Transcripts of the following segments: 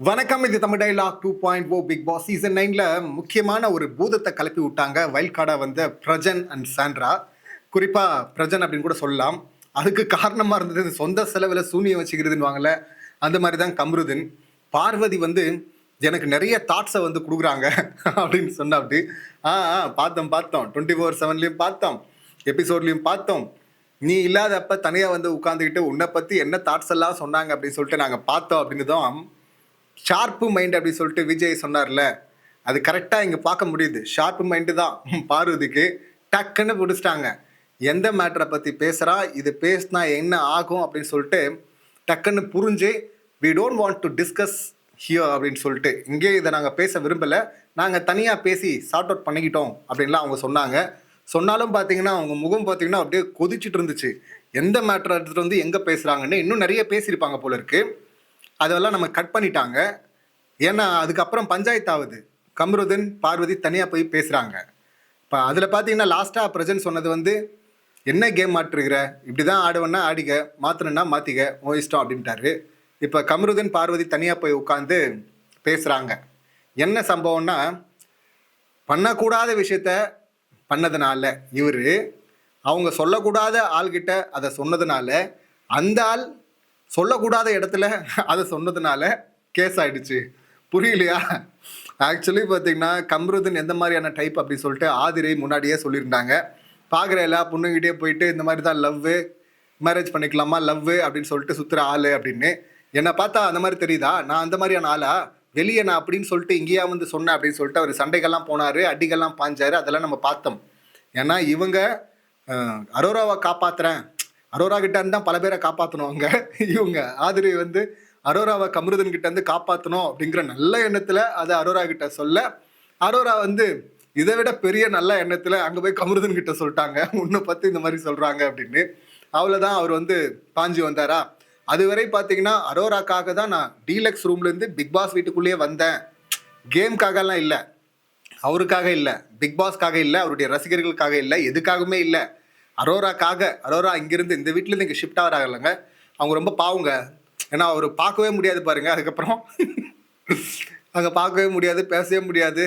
வணக்கம் இது Tamil dialogue two point O Big Boss season நைன்ல முக்கியமான ஒரு பூதத்தை கிளப்பி விட்டாங்க வைல்ட் கார்டா வந்த பிரஜன் அண்ட் சாண்ட்ரா. குறிப்பா பிரஜன் அப்படின்னு கூட சொல்லலாம். அதுக்கு காரணமா இருந்தது சொந்த செலவில் சூனியம் வச்சுக்கிறதுன்னு வாங்கல. அந்த மாதிரி தான் கம்ருதன். பார்வதி வந்து எனக்கு நிறைய தாட்ஸை வந்து கொடுக்குறாங்க அப்படின்னு சொன்னா அப்படி. ஆ ஆ பார்த்தோம் பார்த்தோம். டுவெண்ட்டி ஃபோர் செவன்லையும் பார்த்தோம். எபிசோட்லையும் பார்த்தோம். நீ இல்லாதப்ப தனியாக வந்து உட்காந்துக்கிட்டு உன்னை பற்றி என்ன தாட்ஸ் எல்லாம் சொன்னாங்க? அப்படின்னு சொல்லிட்டு நாங்கள் பார்த்தோம் அப்படின்னு தான் ஷார்ப்பு மைண்ட் அப்படின்னு சொல்லிட்டு விஜய் சொன்னார்ல அது கரெக்டாக இங்கே பார்க்க முடியுது. ஷார்ப்பு மைண்டு தான். பார்வதிக்கு டக்குன்னு பிடிச்சிட்டாங்க. எந்த மேட்டரை பற்றி பேசுகிறா இது பேசினா என்ன ஆகும் அப்படின்னு சொல்லிட்டு டக்குன்னு புரிஞ்சு we don't want to discuss here அப்படின்னு சொல்லிட்டு இங்கே இதை நாங்கள் பேச விரும்பலை. நாங்கள் தனியாக பேசி சார்ட் அவுட் பண்ணிக்கிட்டோம் அப்படின்லாம் அவங்க சொன்னாங்க. சொன்னாலும் பார்த்தீங்கன்னா அவங்க முகம் பார்த்தீங்கன்னா அப்படியே கொதிச்சிட்டு இருந்துச்சு. எந்த மேட்டரை எடுத்துகிட்டு வந்து எங்கே பேசுகிறாங்கன்னு இன்னும் நிறைய பேசியிருப்பாங்க போல இருக்குது அதெல்லாம் நம்ம கட் பண்ணிட்டாங்க. ஏன்னா அதுக்கப்புறம் பஞ்சாயத்து ஆகுது. கம்ருதன் பார்வதி தனியாக போய் பேசுகிறாங்க இப்போ அதில் பார்த்தீங்கன்னா லாஸ்ட்டாக பிரசன்ட் சொன்னது வந்து என்ன கேம் மாற்றுகிற? இப்படி தான் ஆடுவேன்னா ஆடிக்க மாற்றணுன்னா மாற்றிக்க ஓ இஷ்டம் அப்படின்ட்டாரு. இப்போ கம்ருதன் பார்வதி தனியாக போய் உட்காந்து பேசுகிறாங்க என்ன சம்பவம்னா பண்ணக்கூடாத விஷயத்த பண்ணதுனால இவர் அவங்க சொல்லக்கூடாத ஆள்கிட்ட அதை சொன்னதுனால அந்த ஆள் சொல்லக்கூடாத இடத்துல அதை சொன்னதுனால கேஸ் ஆயிடுச்சு. புரியலையா? ஆக்சுவலி பார்த்தீங்கன்னா கம்ருதன் எந்த மாதிரியான டைப் அப்படின்னு சொல்லிட்டு ஆதிரை முன்னாடியே சொல்லியிருந்தாங்க. பார்க்குற எல்லா பொண்ணுங்கிட்டே போயிட்டு இந்த மாதிரி தான் லவ்வு மேரேஜ் பண்ணிக்கலாமா? லவ்வு அப்படின்னு சொல்லிட்டு சுற்றுற ஆள் அப்படின்னு. என்னை பார்த்தா அந்த மாதிரி தெரியுதா? நான் அந்த மாதிரியான ஆளா? வெளியே நான் அப்படின்னு சொல்லிட்டு இங்கேயா வந்து சொன்னேன் அப்படின்னு சொல்லிட்டு அவர் சண்டைகள்லாம் போனார் அடிகள்லாம் பாஞ்சாரு அதெல்லாம் நம்ம பார்த்தோம். ஏன்னா இவங்க அரோராவை காப்பாற்றுறேன் அரோரா கிட்ட இருந்து தான் பல பேரை காப்பாற்றணும் அங்கே. இவங்க ஆதிரி வந்து அரோராவை கமருதன் கிட்ட இருந்து காப்பாற்றணும் அப்படிங்கிற நல்ல எண்ணத்தில் அதை அரோரா கிட்ட சொல்ல அரோரா வந்து இதை விட பெரிய நல்ல எண்ணத்தில் அங்கே போய் கமருதன் கிட்ட சொல்லிட்டாங்க. உன்னை பற்றி இந்த மாதிரி சொல்கிறாங்க அப்படின்னு. அவ்வளோதான் அவர் வந்து பாஞ்சு வந்தாரா? அதுவரை பார்த்தீங்கன்னா அரோராக்காக தான் நான் டீலக்ஸ் ரூம்லேருந்து பிக் பாஸ் வீட்டுக்குள்ளேயே வந்தேன். கேம்காகலாம் இல்லை. அவருக்காக இல்லை. பிக் பாஸ்க்காக இல்லை. அவருடைய ரசிகர்களுக்காக இல்லை. எதுக்காகவுமே இல்லை. அரோராக்காக அரோரா இங்கிருந்து இந்த வீட்டிலேருந்து இங்கே ஷிஃப்ட் ஆகிறாங்கல்லங்க. அவங்க ரொம்ப பாவுங்க. ஏன்னா அவர் பார்க்கவே முடியாது பாருங்க. அதுக்கப்புறம் அங்கே பார்க்கவே முடியாது பேசவே முடியாது.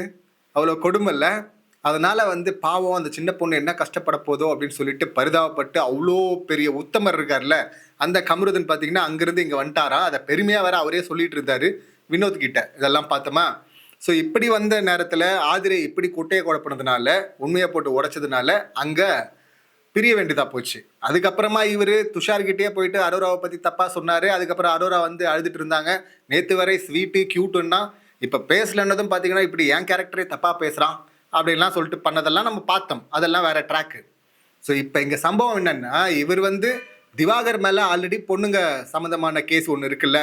அவ்வளோ கொடுமை இல்லை. அதனால வந்து பாவம் அந்த சின்ன பொண்ணு என்ன கஷ்டப்பட போதோ அப்படின்னு சொல்லிட்டு பரிதாபப்பட்டு அவ்வளோ பெரிய உத்தமர் இருக்கார்ல. அந்த கமருதன் பார்த்தீங்கன்னா அங்கிருந்து இங்கே வந்துட்டாரா? அதை பெருமையாக வேற அவரே சொல்லிட்டு இருந்தாரு வினோத் கிட்ட. இதெல்லாம் பார்த்தோமா? ஸோ இப்படி வந்த நேரத்தில் ஆதிரை இப்படி குட்டையை குழப்பினதுனால உண்மையை போட்டு உடைச்சதுனால அங்கே பிரிய வேண்டியதா போச்சு. அதுக்கப்புறமா இவர் துஷார்கிட்டயே போயிட்டு அரோராவை பற்றி தப்பாக சொன்னார். அதுக்கப்புறம் அரோரா வந்து அழுதுட்டு இருந்தாங்க. நேற்று வரை ஸ்வீட்டு க்யூட்டுன்னா இப்போ பேசலன்னதும் பார்த்தீங்கன்னா இப்படி என் கேரக்டரே தப்பாக பேசுகிறான் அப்படின்லாம் சொல்லிட்டு பண்ணதெல்லாம் நம்ம பார்த்தோம். அதெல்லாம் வேற ட்ராக்கு ஸோ இப்போ இங்கே சம்பவம் என்னென்னா இவர் வந்து திவாகர் மேலே ஆல்ரெடி பொண்ணுங்க சம்மந்தமான கேஸ் ஒன்று இருக்குல்ல.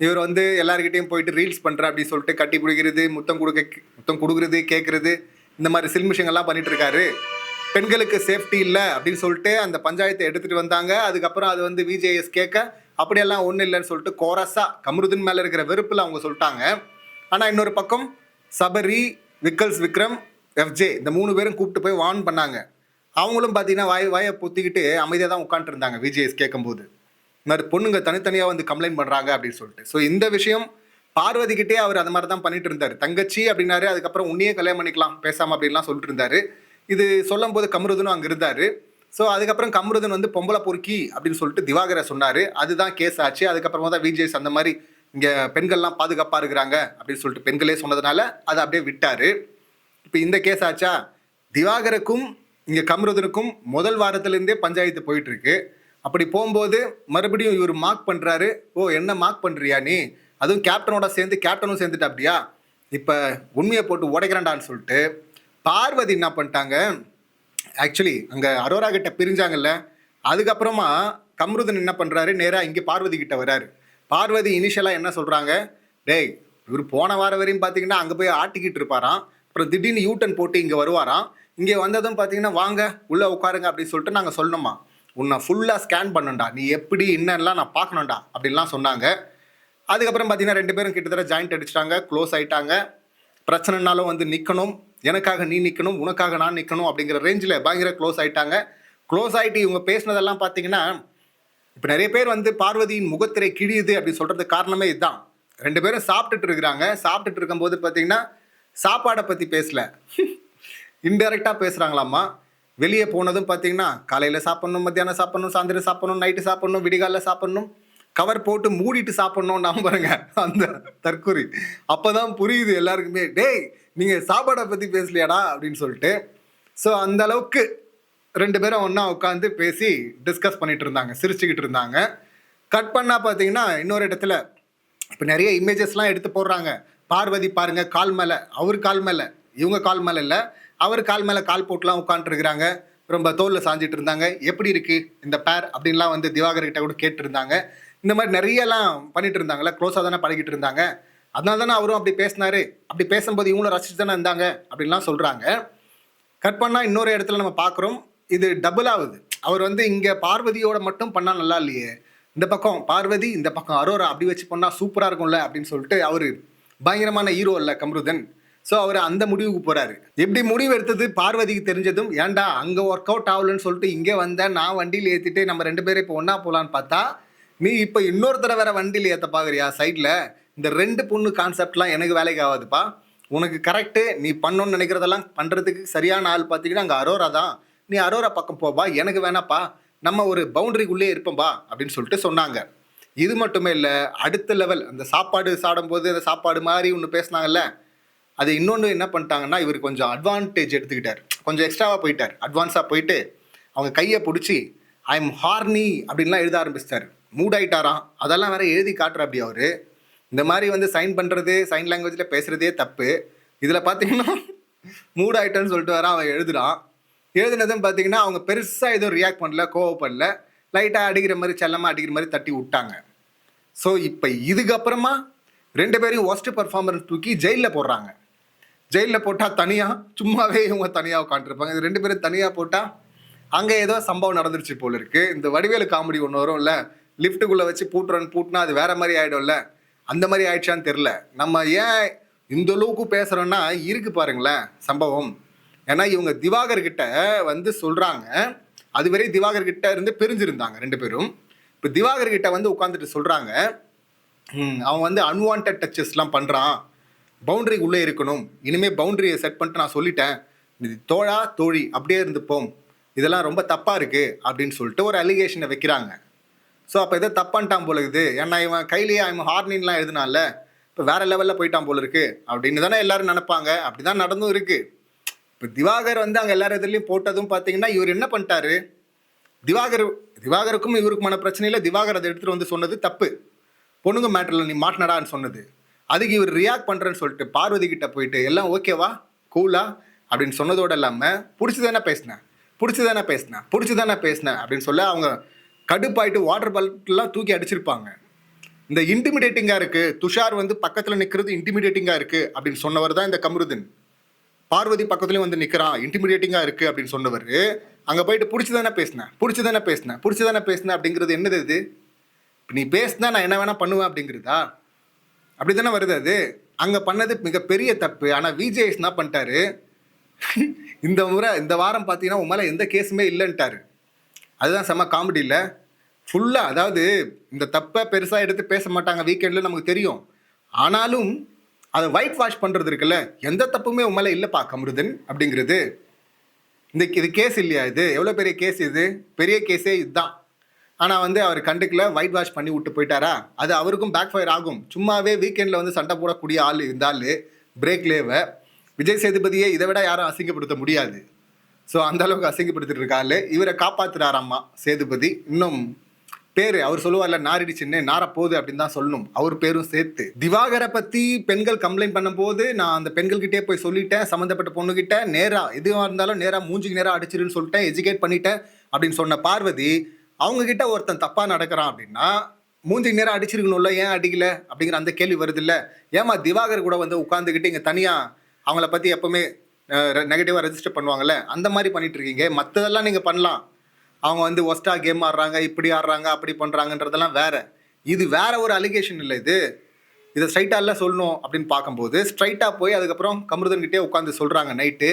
இவர் வந்து எல்லாருக்கிட்டையும் போயிட்டு ரீல்ஸ் பண்ணுற அப்படின்னு சொல்லிட்டு கட்டி பிடிக்கிறது முத்தம் கொடுக்க முத்தம் கொடுக்குறது கேட்குறது இந்த மாதிரி சில்மிஷங்கள்லாம் பண்ணிட்டு இருக்காரு. பெண்களுக்கு சேஃப்டி இல்லை அப்படின்னு சொல்லிட்டு அந்த பஞ்சாயத்தை எடுத்துட்டு வந்தாங்க. அதுக்கப்புறம் அது வந்து விஜேஎஸ் கேட்க அப்படியெல்லாம் ஒன்றும் இல்லைன்னு சொல்லிட்டு கோரஸா கமருதன் மேலே இருக்கிற வெறுப்பில் அவங்க சொல்லிட்டாங்க. ஆனால் இன்னொரு பக்கம் சபரி விக்கல்ஸ் விக்ரம் எஃப்ஜே இந்த மூணு பேரும் கூப்பிட்டு போய் வார்ன் பண்ணாங்க. அவங்களும் பார்த்தீங்கன்னா வாய் வாயை பொத்திக்கிட்டு அமைதியாக தான் உட்காந்துருந்தாங்க விஜேஎஸ் கேட்கும்போது. இந்த மாதிரி பொண்ணுங்க தனித்தனியாக வந்து கம்ப்ளைண்ட் பண்ணுறாங்க அப்படின்னு சொல்லிட்டு. ஸோ இந்த விஷயம் பார்வதிக்கிட்டே அவர் அது மாதிரி தான் பண்ணிட்டு இருந்தார். தங்கச்சி அப்படின்னாரு அதுக்கப்புறம் உன்னையே கல்யாணம் பண்ணிக்கலாம் பேசாமல் அப்படின்லாம் சொல்லிட்டு இருந்தாரு. இது சொல்லும் போது கமருதனும் அங்கே இருந்தார். ஸோ அதுக்கப்புறம் கமருதன் வந்து பொம்பளை பொறுக்கி அப்படின்னு சொல்லிட்டு திவாகரை சொன்னார். அதுதான் கேஸ் ஆச்சு. அதுக்கப்புறமா தான் விஜேஸ் அந்த மாதிரி இங்கே பெண்கள்லாம் பாதுகாப்பாக இருக்கிறாங்க அப்படின்னு சொல்லிட்டு பெண்களே சொன்னதுனால அதை அப்படியே விட்டார். இப்போ இந்த கேஸ் ஆச்சா? திவாகருக்கும் இங்கே கமருதனுக்கும் முதல் வாரத்திலேருந்தே பஞ்சாயத்து போயிட்டு இருக்கு அப்படி போகும்போது மறுபடியும் இவர் மார்க் பண்ணுறாரு ஓ என்ன மார்க் பண்ணுறியா நீ? அதுவும் கேப்டனோட சேர்ந்து கேப்டனும் சேர்ந்துட்டா அப்படியா இப்போ உண்மையை போட்டு உடைக்கிறேன்டான்னு சொல்லிட்டு பார்வதி என்ன பண்ணிட்டாங்க? ஆக்சுவலி அங்கே அரோரா கிட்ட பிரிஞ்சாங்கல்ல அதுக்கப்புறமா கம்ருதன் என்ன பண்ணுறாரு நேராக இங்கே பார்வதி கிட்ட வராரு பார்வதி இனிஷியலாக என்ன சொல்கிறாங்க டேய் இவர் போன வாரம் வரையும் பார்த்தீங்கன்னா அங்கே போய் ஆட்டிக்கிட்டு இருப்பாராம். அப்புறம் திடீர்னு யூட்டன் போட்டு இங்கே வருவாராம். இங்கே வந்ததும் பார்த்தீங்கன்னா வாங்க உள்ளே உட்காருங்க அப்படின்னு சொல்லிட்டு நாங்கள் சொல்லணுமா உன்னை ஃபுல்லாக ஸ்கேன் பண்ணணும்டா நீ எப்படி என்னெல்லாம் நான் பார்க்கணும்டா அப்படின்லாம் சொன்னாங்க. அதுக்கப்புறம் பார்த்தீங்கன்னா ரெண்டு பேரும் கிட்டத்தட்ட ஜாயிண்ட் அடிச்சிட்டாங்க க்ளோஸ் ஆகிட்டாங்க பிரச்சனைனாலும் வந்து நிற்கணும் எனக்காக நீ நிற்கணும் உனக்காக நான் நிற்கணும் அப்படிங்கிற ரேஞ்சில் பயங்கர க்ளோஸ் ஆகிட்டாங்க க்ளோஸ் ஆகிட்டு இவங்க பேசினதெல்லாம் பார்த்தீங்கன்னா இப்போ நிறைய பேர் வந்து பார்வதியின் முகத்திரை கிழியுது அப்படின்னு சொல்கிறதுக்கு காரணமே இதுதான் ரெண்டு பேரும் சாப்பிட்டுட்டு இருக்கிறாங்க. சாப்பிட்டுட்டு இருக்கும்போது பார்த்தீங்கன்னா சாப்பாடை பற்றி பேசல. இன்டெரக்டாக பேசுகிறாங்களாம்மா வெளியே போனதும் பார்த்தீங்கன்னா காலையில் சாப்பிட்ணும் மத்தியானம் சாப்பிட்ணும் சாயந்தரம் சாப்பிட்ணும் நைட்டு சாப்பிட்ணும் விடிகாலில் சாப்பிட்ணும். கவர் போட்டு மூடிட்டு சாப்பிட்ணும் நம்புறேங்க. அந்த தற்கொலை அப்பதான் புரியுது எல்லாருக்குமே டேய் நீங்கள் சாப்பாடை பற்றி பேசலையாடா அப்படின்னு சொல்லிட்டு. ஸோ அந்த அளவுக்கு ரெண்டு பேரும் ஒன்றா உட்காந்து பேசி டிஸ்கஸ் பண்ணிட்டு இருந்தாங்க சிரிச்சுக்கிட்டு இருந்தாங்க. கட் பண்ணால் பார்த்தீங்கன்னா இன்னொரு இடத்துல இப்போ நிறைய இமேஜஸ்லாம் எடுத்து போடுறாங்க. பார்வதி பாருங்க கால் மேலே. அவர் கால் மேலே. இவங்க கால் மேலே இல்லை. அவர் கால் மேலே கால் போட்டுலாம் உட்காந்துருக்குறாங்க ரொம்ப தோலில் சாஞ்சிட்டு இருந்தாங்க. எப்படி இருக்கு இந்த பேர் அப்படின்லாம் வந்து திவாகர் கிட்ட கூட கேட்டுருந்தாங்க. இந்த மாதிரி நிறையலாம் பண்ணிட்டு இருந்தாங்கல்ல க்ளோஸாக தானே பழகிட்டு இருந்தாங்க. அதனால தானே அவரும் அப்படி பேசினாரு. அப்படி பேசும்போது இவங்களும் ரசிச்சு தானே இருந்தாங்க அப்படின்லாம் சொல்கிறாங்க கட் பண்ணால் இன்னொரு இடத்துல நம்ம பார்க்குறோம் இது டபுள் ஆகுது. அவர் வந்து இங்கே பார்வதியோட மட்டும் பண்ணால் நல்லா இல்லையே. இந்த பக்கம் பார்வதி இந்த பக்கம் அரோரா அப்படி வச்சு பண்ணால் சூப்பராக இருக்கும்ல அப்படின்னு சொல்லிட்டு அவர் பயங்கரமான ஹீரோ இல்லை கம்ருதன். ஸோ அவர் அந்த முடிவுக்கு போகிறாரு எப்படி முடிவு எடுத்தது பார்வதிக்கு தெரிஞ்சதும் ஏன்டா அங்கே ஒர்க் அவுட் ஆகலன்னு சொல்லிட்டு இங்கே வந்தேன் நான் வண்டியில் ஏற்றிட்டு நம்ம ரெண்டு பேரும் இப்போ ஒன்றா போகலான்னு பார்த்தா நீ இப்போ இன்னொருத்தர வேற வண்டியில் ஏற்ற பார்க்குறியா சைடில் இந்த ரெண்டு பொண்ணு கான்செப்ட்லாம் எனக்கு வேலைக்கு ஆகாதுப்பா. உனக்கு கரெக்டு நீ பண்ணணும்னு நினைக்கிறதெல்லாம் பண்ணுறதுக்கு சரியான ஆள் பார்த்தீங்கன்னா அங்கே அரோரா தான். நீ அரோரா பக்கம் போப்பா எனக்கு வேணாப்பா. நம்ம ஒரு பவுண்டரிக்குள்ளே இருப்போம்பா அப்படின்னு சொல்லிட்டு சொன்னாங்க. இது மட்டுமே இல்லை அடுத்த லெவல் அந்த சாப்பாடு சாப்பிடும்போது அந்த சாப்பாடு மாதிரி ஒன்று பேசுனாங்கல்ல. அது இன்னொன்று என்ன பண்ணிட்டாங்கன்னா இவர் கொஞ்சம் அட்வான்டேஜ் எடுத்துக்கிட்டார். கொஞ்சம் எக்ஸ்ட்ராவாக போயிட்டார். அட்வான்ஸாக போயிட்டு அவங்க கையை பிடிச்சி ஐ எம் ஹார்னி அப்படின்லாம் எழுத ஆரம்பிச்சிட்டார். மூட் ஆகிட்டாராம் அதெல்லாம் வேற எழுதி காட்டுற அப்படி அவர். இந்த மாதிரி வந்து சைன் பண்ணுறது சைன் லாங்குவேஜில் பேசுகிறதே தப்பு. இதில் பார்த்தீங்கன்னா மூட் ஆயிட்டேன்னு சொல்லிட்டு வர அவன் எழுதுறான். எழுதுனதும் பார்த்தீங்கன்னா அவங்க பெருசாக எதுவும் ரியாக்ட் பண்ணல கோவப்படல. லைட்டாக அடிக்கிற மாதிரி செல்லமாக அடிக்கிற மாதிரி தட்டி விட்டாங்க. ஸோ இப்போ இதுக்கப்புறமா ரெண்டு பேரையும் ஒஸ்ட் பர்ஃபார்மன்ஸ் தூக்கி ஜெயிலில் போடுறாங்க. ஜெயிலில் போட்டால் தனியாக சும்மாவே இவங்க தனியாக உட்காந்துருப்பாங்க இது ரெண்டு பேரும் தனியாக போட்டால் அங்கே ஏதோ சம்பவம் நடந்துருச்சு போல இருக்கு. இந்த வடிவேலு காமெடி ஒன்று வரும்ல லிஃப்ட்டுக்குள்ளே வச்சு பூட்டுறன்னு பூட்டினா அது வேற மாதிரி ஆகிடும்ல அந்த மாதிரி ஆயிடுச்சான்னு தெரில நம்ம ஏன் இந்த அளவுக்கு பேசுகிறோன்னா இருக்கு பாருங்களேன் சம்பவம். ஏன்னா இவங்க திவாகர் கிட்ட வந்து சொல்கிறாங்க அதுவரை திவாகர் கிட்ட இருந்து பிரிஞ்சிருந்தாங்க ரெண்டு பேரும். இப்போ திவாகர் கிட்ட வந்து உட்காந்துட்டு சொல்கிறாங்க அவன் வந்து அன்வான்ட் டச்சஸ்லாம் பண்ணுறான் பவுண்டரி உள்ளே இருக்கணும். இனிமேல் பவுண்டரியை செட் பண்ணிட்டு நான் சொல்லிட்டேன். இது தோழா தோழி அப்படியே இருந்துப்போம். இதெல்லாம் ரொம்ப தப்பாக இருக்குது அப்படின்னு சொல்லிட்டு ஒரு அலிகேஷனை வைக்கிறாங்க. ஸோ அப்போ இதை தப்பான்ட்டான் போல இருக்குது. ஏன்னா இவன் கையிலேயே அவன் ஹார்னின்லாம் எழுதுனால இப்போ வேற லெவலில் போயிட்டான் போல இருக்கு. அப்படின்னு தானே எல்லாரும் நினைப்பாங்க. அப்படி தான் நடந்தும் இருக்கு. இப்போ திவாகர் வந்து அங்கே எல்லார் இதுலேயும் போட்டதும் பார்த்தீங்கன்னா இவர் என்ன பண்ணிட்டாரு? திவாகர் திவாகருக்கும் இவருக்குமான பிரச்சனை இல்லை. திவாகர் அதை எடுத்துகிட்டு வந்து சொன்னது தப்பு. பொண்ணுங்க மேட்டரில் நீ மாட்டினடான்னு சொன்னது. அதுக்கு இவர் ரியாக்ட் பண்ணுறேன்னு சொல்லிட்டு பார்வதி கிட்ட போயிட்டு எல்லாம் ஓகேவா கூலா அப்படின்னு சொன்னதோடு இல்லாமல் பிடிச்சி தானே பேசினேன் பிடிச்சி தானே பேசினேன் பிடிச்சி தானே பேசினேன் அப்படின்னு சொல்ல அவங்க கடுப்பாயிட்டு வாட்டர் பாட்டிலாம் தூக்கி அடிச்சிருப்பாங்க. இந்த இன்டிமிடேட்டிங்காக இருக்குது துஷார் வந்து பக்கத்தில் நிற்கிறது இன்டிமிடேட்டிங்காக இருக்குது அப்படின்னு சொன்னவர் தான் இந்த கமருதன். பார்வதி பக்கத்துலேயும் வந்து நிற்கிறான் இன்டிமிடேட்டிங்காக இருக்குது அப்படின்னு சொன்னவர். அங்கே போயிட்டு பிடிச்சி தானே பேசினேன் பிடிச்சி தானே பேசினேன் பிடிச்சி தானே பேசினேன் அப்படிங்கிறது என்னது இது நீ பேசினா நான் என்ன வேணால் பண்ணுவேன் அப்படிங்கிறதா? அப்படி தானே வருது அது? அங்கே பண்ணது மிகப்பெரிய தப்பு. ஆனால் விஜேஎஸ் என்ன பண்ணிட்டாரு? இந்த முறை இந்த வாரம் பார்த்தீங்கன்னா உன் மேலே எந்த கேஸுமே இல்லைன்ட்டாரு. அதுதான் செம்ம காமெடியில் ஃபுல்லாக அதாவது இந்த தப்பை பெருசாக எடுத்து பேச மாட்டாங்க வீக்கெண்டில் நமக்கு தெரியும். ஆனாலும் அதை ஒயிட் வாஷ் பண்ணுறது இருக்குல்ல எந்த தப்புமே உன் மேலே இல்லைப்பா கமருதன் அப்படிங்கிறது. இந்த இது கேஸ் இல்லையா இது? எவ்வளோ பெரிய கேஸ் இது? பெரிய கேஸே இதுதான். ஆனால் வந்து அவர் கண்டுக்கல ஒயிட் வாஷ் பண்ணி விட்டு போயிட்டாரா? அது அவருக்கும் பேக் ஃபயர் ஆகும். சும்மாவே வீக்கெண்டில் வந்து சண்டை போடக்கூடிய ஆள் இந்த ஆள் பிரேக்லேவை விஜய் சேதுபதியை இதை விட யாரும் அசிங்கப்படுத்த முடியாது. ஸோ அந்த அளவுக்கு அசிங்கப்படுத்திட்டு இருக்காரு இவரை காப்பாத்துறாராம்மா சேதுபதி. இன்னும் பேரு அவர் சொல்லுவார்ல நாரிடிச்சுன்னு நார போகுது அப்படின்னு தான் சொல்லணும். அவர் பேரும் சேர்த்து. திவாகரை பத்தி பெண்கள் கம்ப்ளைண்ட் பண்ணும்போது நான் அந்த பெண்கள்கிட்டே போய் சொல்லிட்டேன் சம்மந்தப்பட்ட பொண்ணுகிட்ட. நேரா எதுவாக இருந்தாலும் நேரா மூஞ்சிக்கு நேரம் அடிச்சிருன்னு சொல்லிட்டேன் எஜுகேட் பண்ணிட்டேன் அப்படின்னு சொன்ன பார்வதி அவங்க கிட்ட ஒருத்தன் தப்பா நடக்கிறான் அப்படின்னா மூஞ்சிக்கு நேரம் அடிச்சிருக்கணும்ல ஏன் அடிக்கல? அப்படிங்கிற அந்த கேள்வி வருது இல்லை ஏமா திவாகர் கூட வந்து உட்காந்துக்கிட்டு இங்க தனியா அவங்கள பத்தி எப்பவுமே நெகட்டிவாக ரெஜிஸ்டர் பண்ணுவாங்கல்ல அந்த மாதிரி பண்ணிட்டு இருக்கீங்க. மற்றதெல்லாம் நீங்கள் பண்ணலாம். அவங்க வந்து ஒஸ்டா கேம் ஆடுறாங்க இப்படி ஆடுறாங்க அப்படி பண்ணுறாங்கன்றதெல்லாம் வேற. இது வேற ஒரு அலிகேஷன் இல்லை இது. இதை ஸ்ட்ரைட்டாக இல்லை சொல்லணும் அப்படின்னு பார்க்கும்போது ஸ்ட்ரைட்டாக போய் அதுக்கப்புறம் கமருதன்கிட்டே உட்காந்து சொல்கிறாங்க நைட்டு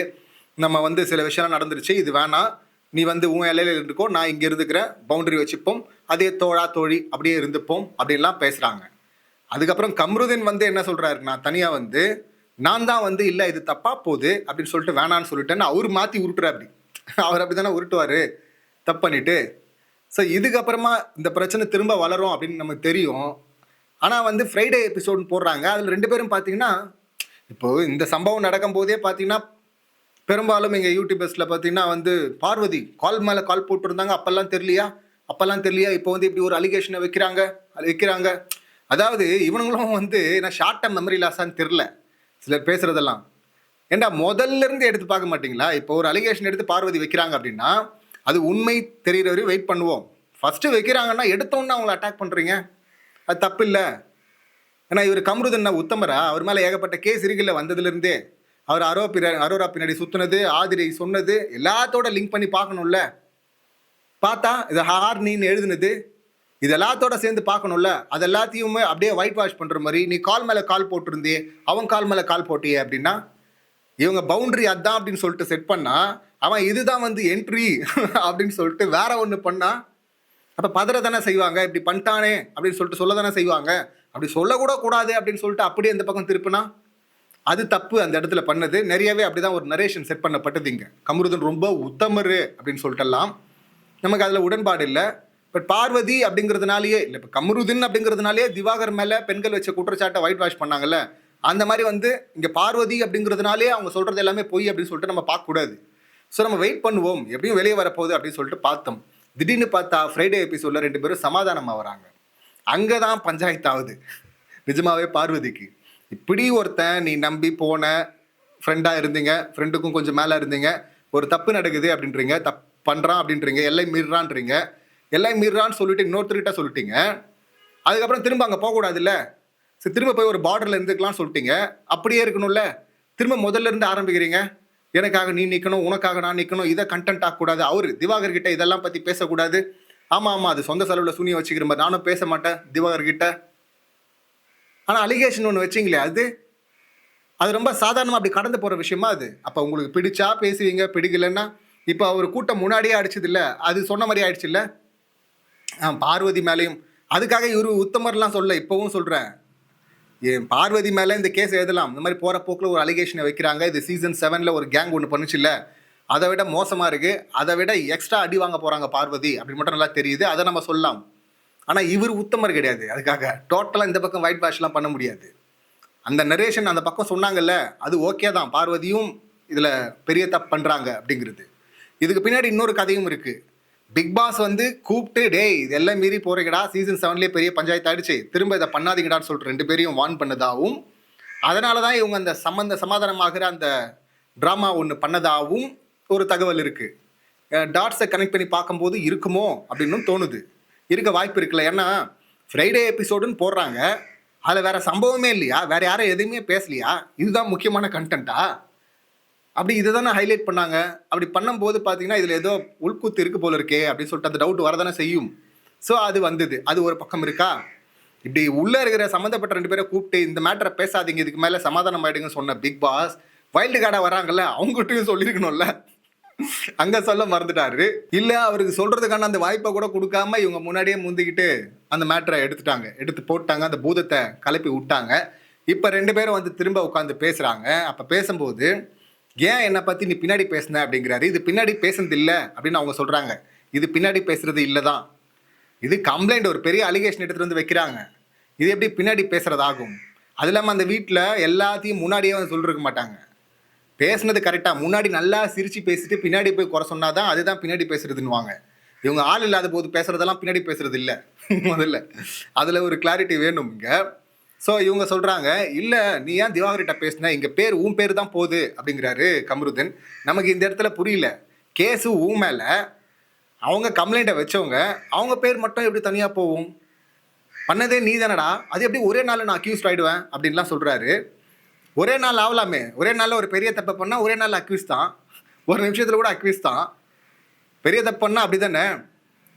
நம்ம வந்து சில விஷயம்லாம் நடந்துருச்சு இது வேணாம். நீ வந்து உன் இலையில இருந்துக்கோ நான் இங்கே இருந்துக்கிறேன் பவுண்டரி வச்சுப்போம். அதே தோழா தோழி அப்படியே இருந்துப்போம் அப்படின்லாம் பேசுகிறாங்க அதுக்கப்புறம் கம்ருதீன் வந்து என்ன சொல்கிறாருன்னா நான் வந்து நான் தான் வந்து இல்லை இது தப்பா போகுது அப்படின்னு சொல்லிட்டு வேணான்னு சொல்லிட்டேன்னு அவர் மாற்றி உருட்டுற அப்படி அவர் அப்படி தானே உருட்டுவார். தப்பு பண்ணிட்டு. ஸோ இதுக்கப்புறமா இந்த பிரச்சனை திரும்ப வளரும் அப்படின்னு நமக்கு தெரியும். ஆனால் வந்து ஃப்ரைடே எபிசோடு போடுறாங்க. அதில் ரெண்டு பேரும் பார்த்தீங்கன்னா இப்போ இந்த சம்பவம் நடக்கும் போதே பார்த்தீங்கன்னா பெரும்பாலும் எங்கள் யூடியூபர்ஸில் பார்த்தீங்கன்னா வந்து பார்வதி கால் மேலே கால் போட்டுருந்தாங்க. அப்போல்லாம் தெரியலையா? அப்போல்லாம் தெரியலையா? இப்போ வந்து இப்படி ஒரு அலிகேஷனை வைக்கிறாங்க. அது வைக்கிறாங்க. அதாவது இவனுங்களும் வந்து நான் ஷார்ட் டேம் மெமரி லாஸான்னு தெரில சிலர் பேசுகிறதெல்லாம் ஏண்டா முதல்ல இருந்து எடுத்து பார்க்க மாட்டீங்களா? இப்போ ஒரு அலிகேஷன் எடுத்து பார்வதி வைக்கிறாங்க அப்படின்னா அது உண்மை தெரிகிற வரையும் வெயிட் பண்ணுவோம். ஃபஸ்ட்டு வைக்கிறாங்கன்னா எடுத்தோன்னே அவங்கள அட்டாக் பண்ணுறீங்க அது தப்பு இல்லை. ஏன்னா இவர் கம்ருதன்னா உத்தமரா? அவர் மேலே ஏகப்பட்ட கேஸ் இருக்குல்ல வந்ததுலேருந்தே. அவர் அரோ பிற அரோரா பின்னாடி சுற்றுனது ஆதிரை சொன்னது எல்லாத்தோட லிங்க் பண்ணி பார்க்கணும்ல. பார்த்தா இது ஹார்னின்னு எழுதுனது இது எல்லாத்தோட சேர்ந்து பார்க்கணும்ல? அது எல்லாத்தையுமே அப்படியே ஒயிட் வாஷ் பண்ணுற மாதிரி நீ கால் மேலே கால் போட்டிருந்தே அவன் கால் மேலே கால் போட்டியே அப்படின்னா இவங்க பவுண்ட்ரி அதான் அப்படின்னு சொல்லிட்டு செட் பண்ணால் அவன் இதுதான் வந்து என்ட்ரி அப்படின்னு சொல்லிட்டு வேற ஒன்று பண்ணா அப்போ பதற தானே செய்வாங்க? இப்படி பண்ணிட்டானே அப்படின்னு சொல்லிட்டு சொல்ல தானே செய்வாங்க? அப்படி சொல்லக்கூட கூடாது அப்படின்னு சொல்லிட்டு அப்படியே இந்த பக்கம் திருப்பினா அது தப்பு அந்த இடத்துல பண்ணது. நிறையவே அப்படிதான் ஒரு நரேஷன் செட் பண்ணப்பட்டது இங்கே. கமருதன் ரொம்ப உத்தமரு அப்படின்னு சொல்லிட்டெல்லாம் நமக்கு அதில் உடன்பாடு இல்லை. பட் பார்வதி அப்படிங்கிறதுனாலயே இல்லை இப்போ கமருதின் அப்படிங்கிறதுனாலே திவாகர் மேலே பெண்கள் வச்ச குற்றச்சாட்டை ஒயிட் வாஷ் பண்ணாங்கல்ல அந்த மாதிரி வந்து இங்கே பார்வதி அப்படிங்கிறதுனாலே அவங்க சொல்கிறது எல்லாமே பொய் அப்படின்னு சொல்லிட்டு நம்ம பார்க்கக்கூடாது. ஸோ நம்ம வெயிட் பண்ணுவோம் எப்படியும் வெளியே வரப்போகுது அப்படின்னு சொல்லிட்டு பார்த்தோம். திடீர்னு பார்த்தா ஃப்ரைடே எபிசோடில் ரெண்டு பேரும் சமாதானமாக வராங்க அங்கே தான் பஞ்சாயத்து ஆகுது. நிஜமாவே பார்வதிக்கு இப்படி ஒருத்தன் நீ நம்பி போன ஃப்ரெண்டாக இருந்தீங்க ஃப்ரெண்டுக்கும் கொஞ்சம் மேலே இருந்தீங்க ஒரு தப்பு நடக்குது அப்படின்றீங்க தப் பண்ணுறான் அப்படின்றீங்க எல்லை மீறான்றீங்க எல்லாம் மீறான்னு சொல்லிட்டு இன்னொருத்தர்கிட்ட சொல்லிட்டீங்க. அதுக்கப்புறம் திரும்ப அங்கே போகக்கூடாதுல்ல? சரி திரும்ப போய் ஒரு பார்டரில் இருந்துக்கலாம்னு சொல்லிட்டீங்க. அப்படியே இருக்கணும்ல? திரும்ப முதல்ல இருந்து ஆரம்பிக்கிறீங்க? எனக்காக நீ நிற்கணும் உனக்காக நான் நிற்கணும் இதை கண்டென்ட் ஆகக்கூடாது அவர் திவாகர் கிட்ட இதெல்லாம் பற்றி பேசக்கூடாது. ஆமாம் ஆமாம் அது சொந்த செலவில் சூனியம் வச்சுக்கிற மாதிரி. நானும் பேச மாட்டேன் திவாகர் கிட்ட. ஆனால் அலிகேஷன் ஒன்று வச்சிங்களே அது? அது ரொம்ப சாதாரணமாக அப்படி கடந்து போகிற விஷயமா அது? அப்போ உங்களுக்கு பிடிச்சா பேசுவீங்க பிடிக்கலன்னா இப்போ அவர் கூட்டம் முன்னாடியே அடிச்சது இல்லை அது சொன்ன மாதிரி ஆயிடுச்சு இல்லை பார்வதி மேலேயும். அதுக்காக இவரு உத்தமர்லாம் சொல்ல இப்போவும் சொல்கிறேன் என் பார்வதி மேலே இந்த கேஸ் எழுதலாம். இந்த மாதிரி போகிற போக்கில் ஒரு அலிகேஷனை வைக்கிறாங்க. இது சீசன் செவனில் ஒரு கேங் ஒன்று பண்ணுச்சுல்ல. அதை விட மோசமாக இருக்குது அதை விட எக்ஸ்ட்ரா அடி வாங்க போகிறாங்க பார்வதி அப்படி மட்டும் நல்லா தெரியுது. அதை நம்ம சொல்லலாம். ஆனால் இவர் உத்தமர் கிடையாது. அதுக்காக டோட்டலாக இந்த பக்கம் ஒயிட் வாஷ்லாம் பண்ண முடியாது. அந்த நரேஷன் அந்த பக்கம் சொன்னாங்கல்ல அது ஓகே தான். பார்வதியும் இதில் பெரிய தப்பு பண்ணுறாங்க அப்படிங்கிறது. இதுக்கு பின்னாடி இன்னொரு கதையும் இருக்குது பிக் பாஸ் வந்து கூப்பிட்டு டேய் இதெல்லாம் மீறி போறீங்கடா. சீசன் செவன்லேயே பெரிய பஞ்சாயத்து ஆயிடுச்சு. திரும்ப இதை பண்ணாதீங்கடான்னு சொல்லிட்டு ரெண்டு பேரையும் வான் பண்ணதாகவும் அதனால தான் இவங்க அந்த சம்மந்த சமாதானமாகிற அந்த ட்ராமா ஒன்று பண்ணதாகவும் ஒரு தகவல் இருக்குது டாட்ஸை கனெக்ட் பண்ணி பார்க்கும்போது இருக்குமோ அப்படின்னும் தோணுது. இருக்க வாய்ப்பு இருக்குல்ல. ஏன்னா ஃப்ரைடே எபிசோடுன்னு போடுறாங்க. அதில் வேற சம்பவமே இல்லையா? வேற யாரும் எதுவுமே பேசலையா? இதுதான் முக்கியமான கண்டென்ட்டா அப்படி இதை தானே ஹைலைட் பண்ணாங்க. அப்படி பண்ணும்போது பார்த்தீங்கன்னா இதில் ஏதோ உள்கூத்து இருக்கு போல இருக்கே அப்படின்னு சொல்லிட்டு அந்த டவுட் வரதானே செய்யும். ஸோ அது வந்தது. அது ஒரு பக்கம் இருக்கா? இப்படி உள்ளே இருக்கிற சம்மந்தப்பட்ட ரெண்டு பேரை கூப்பிட்டு இந்த மேட்டரை பேசாதீங்க இதுக்கு மேலே சமாதானம் ஆகிடுங்கன்னு சொன்ன பிக் பாஸ் வைல்டு கார்டாக வராங்கல்ல அவங்ககிட்டயும் சொல்லியிருக்கணும்ல அங்கே சொல்ல மறந்துட்டாரு. இல்லை அவருக்கு சொல்கிறதுக்கான அந்த வாய்ப்பை கூட கொடுக்காம இவங்க முன்னாடியே முந்திக்கிட்டு அந்த மேட்டரை எடுத்துட்டாங்க. எடுத்து போட்டாங்க அந்த பூதத்தை கலப்பி விட்டாங்க. இப்போ ரெண்டு பேரும் வந்து திரும்ப உட்காந்து பேசுகிறாங்க அப்போ பேசும்போது ஏன் என்னை பத்தி நீ பின்னாடி பேசுன அப்படிங்கிறாரு. இது பின்னாடி பேசுனது இல்லை அப்படின்னு அவங்க சொல்றாங்க. இது பின்னாடி பேசுறது இல்லதான் இது கம்ப்ளைண்ட் ஒரு பெரிய அலிகேஷன் எடுத்துட்டு வந்து வைக்கிறாங்க. இது எப்படி பின்னாடி பேசுறதாகும்? அது இல்லாமல் அந்த வீட்டில் எல்லாத்தையும் முன்னாடியே வந்து சொல்லிருக்க மாட்டாங்க. பேசுனது கரெக்டாக முன்னாடி நல்லா சிரித்து பேசிட்டு பின்னாடி போய் குறை சொன்னாதான் அதுதான் பின்னாடி பேசுறதுன்னுவாங்க. இவங்க ஆள் இல்லாத போது பேசுறதெல்லாம் பின்னாடி பேசுறது இல்லை. முதல்ல. அதில் ஒரு கிளாரிட்டி வேணும் இங்கே. ஸோ இவங்க சொல்கிறாங்க இல்லை நீ ஏன் திவாகர்கிட்ட பேசின? இங்கே பேர் உன் பேர் தான் போகுது அப்படிங்கிறாரு கமருதன். நமக்கு இந்த இடத்துல புரியல. கேஸு உன் மேலே அவங்க கம்ப்ளைண்ட்டை வச்சவங்க அவங்க பேர் மட்டும் எப்படி தனியாக போகும்? பண்ணதே நீ தானடா அது எப்படி ஒரே நாளில் நான் அக்யூஸ்ட் ஆயிடுவேன்? அப்படின்லாம் சொல்கிறாரு ஒரே நாள் ஆகலாமே ஒரே நாளில் ஒரு பெரிய தப்பை பண்ணால் ஒரே நாள் அக்யூஸ் தான். ஒரு நிமிஷத்தில் கூட அக்யூஸ் தான். பெரிய தப்பு பண்ணால் அப்படி தானே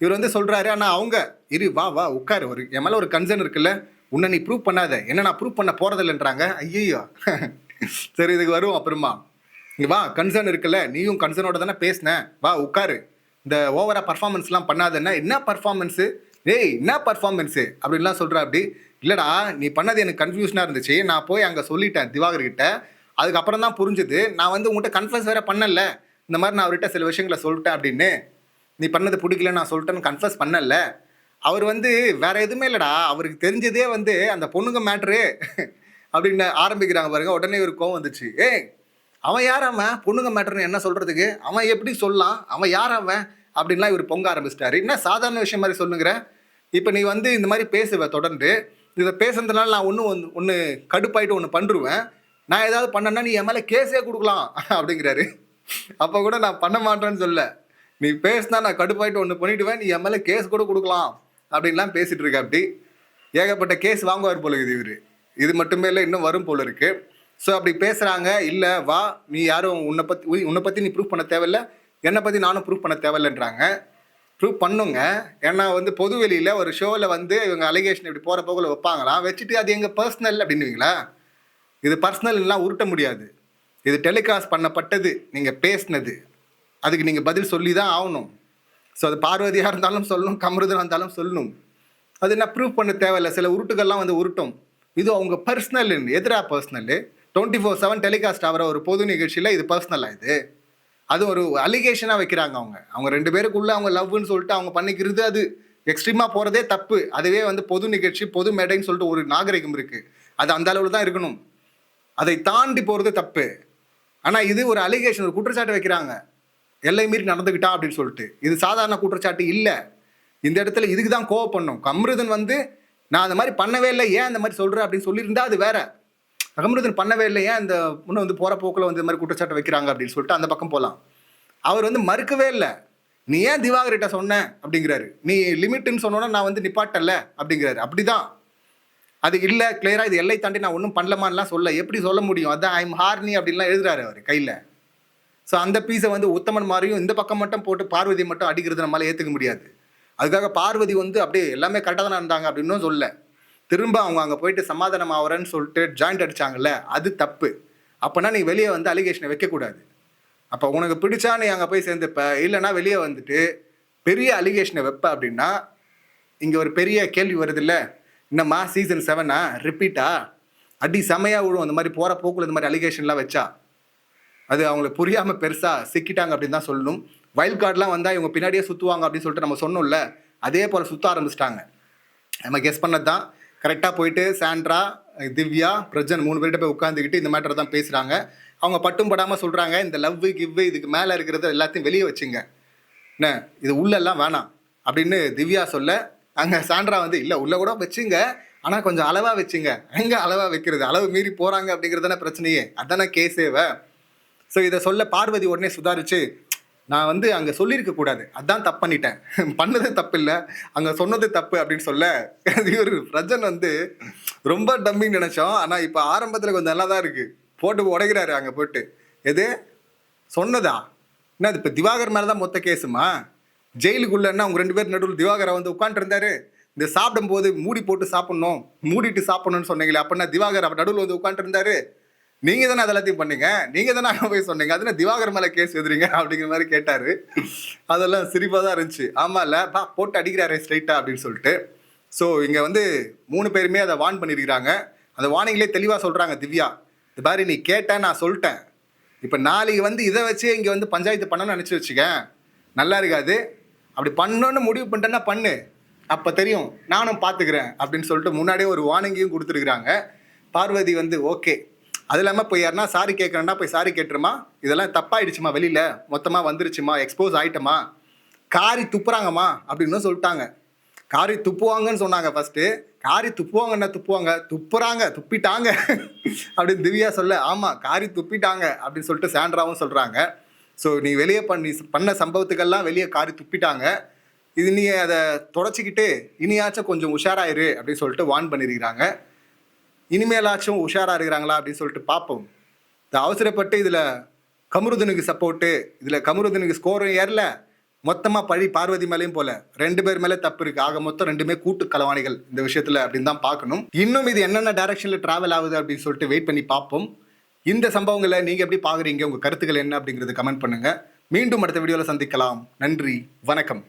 இவர் வந்து சொல்கிறாரு ஆனால் அவங்க இரு வா வா உட்காரு ஒரு என் மேலே ஒரு கன்சர்ன் இருக்குல்ல. உன்னை நீ ப்ரூவ் பண்ணாத. என்ன நான் ப்ரூவ் பண்ண போகிறதில்லன்றாங்க ஐயோ சரி இதுக்கு வருவோம் அப்புறமா. இங்க வா கன்சர்ன் இருக்குல்ல. நீயும் கன்சர்னோட தானே பேசினேன் வா உட்காரு. இந்த ஓவரா பர்ஃபார்மன்ஸ்லாம் பண்ணாதன்னா என்ன பர்ஃபார்மன்ஸு ஏய் என்ன பர்ஃபார்மன்ஸு அப்படின்லாம் சொல்கிறா அப்படி. இல்லைடா நீ பண்ணது எனக்கு கன்ஃபியூஷனாக இருந்துச்சு. நான் போய் அங்கே சொல்லிட்டேன் திவாகர் கிட்ட. அதுக்கப்புறம் தான் புரிஞ்சுது. நான் வந்து உங்கள்கிட்ட கன்ஃபர்ஸ் வேற பண்ணல. இந்த மாதிரி நான் அவர்கிட்ட சில விஷயங்களை சொல்லிட்டேன் அப்படின்னு. நீ பண்ணது பிடிக்கல நான் சொல்லிட்டேன்னு கன்ஃபர்ஸ் பண்ணல. அவர் வந்து வேற எதுவுமே இல்லடா. அவருக்கு தெரிஞ்சதே வந்து அந்த பொண்ணுங்க மேட்ரு அப்படின்னு ஆரம்பிக்கிறாங்க பாருங்க. உடனே ஒரு கோவம் வந்துச்சு. ஏய் அவன் யார் அவன்? பொண்ணுங்க மேட்ருன்னு என்ன சொல்றதுக்கு? அவன் எப்படி சொல்லலாம்? அவன் யார் அவன்? அப்படின்லாம் இவர் பொங்க ஆரம்பிச்சிட்டாரு. என்ன சாதாரண விஷயம் மாதிரி சொல்லுங்கிற? இப்போ நீ வந்து இந்த மாதிரி பேசுவ தொடர்ந்து. இதை பேசுறதுனால நான் ஒன்று ஒன்று ஒன்று கடுப்பாயிட்டு ஒன்று பண்ணுருவேன் நான் ஏதாவது பண்ணேன்னா நீ என் மேலே கேஸே கொடுக்கலாம் அப்படிங்கிறாரு. அப்போ கூட நான் பண்ண மாட்டேன்னு சொல்ல நீ பேசினா நான் கடுப்பாயிட்டு ஒன்று பண்ணிவிடுவேன் நீ என் மேலே கேஸ் கூட கொடுக்கலாம். அப்படின்லாம் பேசிட்டு இருக்கா அப்படி. ஏகப்பட்ட கேஸ் வாங்குவார் போல இருக்குது இவர். இது மட்டுமே இல்லை இன்னும் வரும் போல இருக்கு. ஸோ அப்படி பேசுகிறாங்க இல்லை வா நீ யாரும் உன்னை பற்றி உன்னை பற்றி நீ ப்ரூவ் பண்ண தேவையில்ல. என்னை பற்றி நானும் ப்ரூவ் பண்ண தேவையில்லைன்றாங்க. ப்ரூவ் பண்ணுங்க. ஏன்னா வந்து பொதுவெளியில் ஒரு ஷோவில் வந்து இவங்க அலிகேஷன் இப்படி போகிற போக்கில் வைப்பாங்களாம். வச்சுட்டு அது எங்கள் பர்சனல் அப்படின்னுவீங்களா? இது பர்சனல்லாம் உருட்ட முடியாது. இது டெலிகாஸ்ட் பண்ணப்பட்டது. நீங்கள் பேசினது. அதுக்கு நீங்கள் பதில் சொல்லி தான் ஆகணும். ஸோ அது பார்வதியாக இருந்தாலும் சொல்லணும் கமருதனாக இருந்தாலும் சொல்லணும். அது என்ன ப்ரூவ் பண்ண தேவையில்ல. சில உருட்டுகள்லாம் வந்து உருட்டும். இது அவங்க பர்சனல் எதிரா personal twenty four seven telecast ஆகிற ஒரு பொது நிகழ்ச்சியில் இது பர்சனலாக இது. அது ஒரு அலிகேஷனாக வைக்கிறாங்க அவங்க. அவங்க ரெண்டு பேருக்குள்ளே அவங்க லவ்னு சொல்லிட்டு அவங்க பண்ணிக்கிறது அது எக்ஸ்ட்ரீமாக போகிறதே தப்பு. அதுவே வந்து பொது நிகழ்ச்சி பொது மேடைன்னு சொல்லிட்டு ஒரு நாகரிகம் இருக்குது அது அந்த அளவில் தான் இருக்கணும். அதை தாண்டி போகிறது தப்பு. ஆனால் இது ஒரு அலிகேஷன் ஒரு குற்றச்சாட்டு வைக்கிறாங்க. எல்லை மீறி நடந்துக்கிட்டா அப்படின்னு சொல்லிட்டு. இது சாதாரண குற்றச்சாட்டு இல்லை. இந்த இடத்துல இதுக்கு தான் கோவப்படணும். கம்ருதன் வந்து நான் அந்த மாதிரி பண்ணவே இல்லை ஏன் அந்த மாதிரி சொல்கிறேன் அப்படின்னு சொல்லியிருந்தா அது வேற. அகமருதன் பண்ணவே இல்லை ஏன் இந்த முன்ன வந்து போகிற போக்கில் வந்து இந்த மாதிரி குற்றச்சாட்டு வைக்கிறாங்க அப்படின்னு சொல்லிட்டு அந்த பக்கம் போகலாம் அவர் வந்து மறுக்கவே இல்லை. நீ ஏன் திவாகர்கிட்ட சொன்ன? அப்படிங்கிறாரு. நீ லிமிட்டுன்னு சொன்னோன்னா நான் வந்து நிப்பாட்டல. அப்படிங்கிறாரு. அப்படிதான். அது இல்லை கிளியராக இது எல்லை தாண்டி நான் ஒன்றும் பண்ணலமான்லாம் சொல்ல. எப்படி சொல்ல முடியும்? அதான் ஐம் ஹார்னி அப்படின்லாம் எழுதுறாரு அவர் கையில். ஸோ அந்த பீஸை வந்து உத்தமன் மாதிரியும் இந்த பக்கம் மட்டும் போட்டு பார்வதி மட்டும் அடிக்கிறது நம்மளால ஏற்றுக்க முடியாது. அதுக்காக பார்வதி வந்து அப்படியே எல்லாமே கரெக்டாக தான் இருந்தாங்க அப்படின்னும் சொல்ல. திரும்ப அவங்க அங்கே போயிட்டு சமாதானம் ஆகிறேன்னு சொல்லிட்டு ஜாயிண்ட் அடிச்சாங்கல்ல அது தப்பு. அப்போனா நீ வெளியே வந்து அலிகேஷனை வைக்கக்கூடாது. அப்போ உனக்கு பிடிச்சா நீ அங்கே போய் சேர்ந்துப்ப இல்லைன்னா வெளியே வந்துட்டு பெரிய அலிகேஷனை வைப்ப அப்படின்னா இங்கே ஒரு பெரிய கேள்வி வருது இல்லை என்னம்மா சீசன் செவனா ரிப்பீட்டா அடி செமையாக விழும். அந்த மாதிரி போகிற போக்கில் இந்த மாதிரி அலிகேஷன்லாம் வச்சா. அது அவங்களுக்கு புரியாமல் பெருசாக சிக்கிட்டாங்க அப்படின்னு தான் சொல்லணும். வைல்ட் கார்டெலாம் வந்தால் இவங்க பின்னாடியே சுற்றுவாங்க அப்படின்னு சொல்லிட்டு நம்ம சொன்னோம்ல அதே போல் சுற்ற ஆரம்பிச்சிட்டாங்க. நம்ம கெஸ் பண்ணது தான் கரெக்டாக போயிட்டு சாண்ட்ரா திவ்யா பிரஜன் மூணு பேர்கிட்ட போய் உட்காந்துக்கிட்டு இந்த மேட்டரை தான் பேசுகிறாங்க அவங்க பட்டும் படாமல் சொல்கிறாங்க இந்த லவ் கிவ் இதுக்கு மேலே இருக்கிறத எல்லாத்தையும் வெளியே வச்சுங்க. என்ன? இது உள்ளெல்லாம் வேணாம் அப்படின்னு திவ்யா சொல்ல அங்கே சாண்ட்ரா வந்து இல்லை உள்ள கூட வச்சுங்க. ஆனால் கொஞ்சம் அளவாக வச்சுங்க. எங்கே அளவாக வைக்கிறது? அளவு மீறி போகிறாங்க அப்படிங்கிறது தானே பிரச்சனையே. அதானே கேஸேவை ஸோ இதை சொல்ல பார்வதி உடனே சுதாரிச்சு நான் வந்து அங்கே சொல்லியிருக்க கூடாது. அதான் தப்பு பண்ணிட்டேன். பண்ணது தப்பு இல்லை. அங்கே சொன்னது தப்பு அப்படின்னு சொல்ல இவர் ரஜன் வந்து ரொம்ப டம்மிங் நினச்சோம். ஆனால் இப்போ ஆரம்பத்தில் கொஞ்சம் நல்லா தான் இருக்குது போட்டு உடைக்கிறாரு அங்கே போட்டு. எது? சொன்னதா? என்ன இப்போ திவாகர் மேலே தான் மொத்த கேஸுமா? ஜெயிலுக்குள்ளன்னா அவங்க ரெண்டு பேர் நடுவில் திவாகரை வந்து உட்காந்துருந்தாரு இந்த சாப்பிடும்போது மூடி போட்டு சாப்பிட்ணும். மூடிட்டு சாப்பிட்ணும்னு சொன்னீங்களே அப்படின்னா திவாகர் நடுவில் வந்து உட்காந்துருந்தாரு நீங்க தானே அதெல்லாத்தையும் பண்ணீங்க? நீங்க தானே அங்கே போய் சொன்னீங்க? அதுல திவாகர் மேல கேஸ் எழுதுறீங்க அப்படிங்கிற மாதிரி கேட்டாரு. அதெல்லாம் சிரிப்பாக தான் இருந்துச்சு. ஆமாம்ல பா போட்டு அடிக்கிறாரே ஸ்ட்ரைட்டா அப்படின்னு சொல்லிட்டு. ஸோ இங்கே வந்து மூணு பேருமே அதை வார்ன் பண்ணியிருக்கிறாங்க அந்த வார்னிங்லேயே தெளிவாக சொல்கிறாங்க திவ்யா. இந்த மாதிரி நீ கேட்ட நான் சொல்லிட்டேன். இப்போ நாளைக்கு வந்து இதை வச்சு இங்கே வந்து பஞ்சாயத்து பண்ணணும்னு நினச்சி வச்சுக்க. நல்லா இருக்காது. அப்படி பண்ணணும்னு முடிவு பண்ணிட்டேன்னா பண்ணு. அப்போ தெரியும். நானும் பார்த்துக்கிறேன் அப்படின்னு சொல்லிட்டு முன்னாடியே ஒரு வார்னிங்கையும் கொடுத்துருக்குறாங்க. பார்வதி வந்து ஓகே. அது இல்லாமல் போய் யாருன்னா சாரி கேட்குறேன்னா போய் சாரி கேட்டுருமா? இதெல்லாம் தப்பாயிடுச்சுமா வெளியில்? மொத்தமாக வந்துருச்சுமா? எக்ஸ்போஸ் ஆகிட்டமா காரி துப்புறாங்கம்மா அப்படின்னு சொல்லிட்டாங்க. காரி துப்புவாங்கன்னு சொன்னாங்க ஃபர்ஸ்ட்டு காரி துப்புவாங்கன்னா துப்புவாங்க? துப்புறாங்க துப்பிட்டாங்க. அப்படின்னு திவ்யா சொல்ல ஆமாம் காரி துப்பிட்டாங்க அப்படின்னு சொல்லிட்டு சாண்ட்ராவும் சொல்கிறாங்க ஸோ நீ வெளியே பண்ணி பண்ண சம்பவத்துக்கெல்லாம் வெளியே காரி துப்பிட்டாங்க. இது நீ அதை தொடச்சிக்கிட்டு இனியாச்சும் கொஞ்சம் உஷாராயிரு அப்படின்னு சொல்லிட்டு வார்ன் பண்ணியிருக்கிறாங்க இனிமேலாச்சும் உஷாராக இருக்கிறாங்களா அப்படின்னு சொல்லிட்டு பார்ப்போம். இந்த அவசரப்பட்டு இதில் கமருதனுக்கு சப்போர்ட்டு இதில் கமருதனுக்கு ஸ்கோரும் ஏறல. மொத்தமாக பழி பார்வதி மேலேயும் போல. ரெண்டு பேர் மேலே தப்பு இருக்கு. ஆக மொத்தம் ரெண்டுமே கூட்டு கலவாணிகள் இந்த விஷயத்தில் அப்படின்னு தான் பார்க்கணும். இன்னும் இது என்னென்ன டைரக்ஷனில் ட்ராவல் ஆகுது அப்படின்னு சொல்லிட்டு வெயிட் பண்ணி பார்ப்போம். இந்த சம்பவங்களை நீங்கள் எப்படி பார்க்குறீங்க? உங்கள் கருத்துக்கள் என்ன அப்படிங்கிறது கமெண்ட் பண்ணுங்கள் மீண்டும் அடுத்த வீடியோவில் சந்திக்கலாம். நன்றி. வணக்கம்.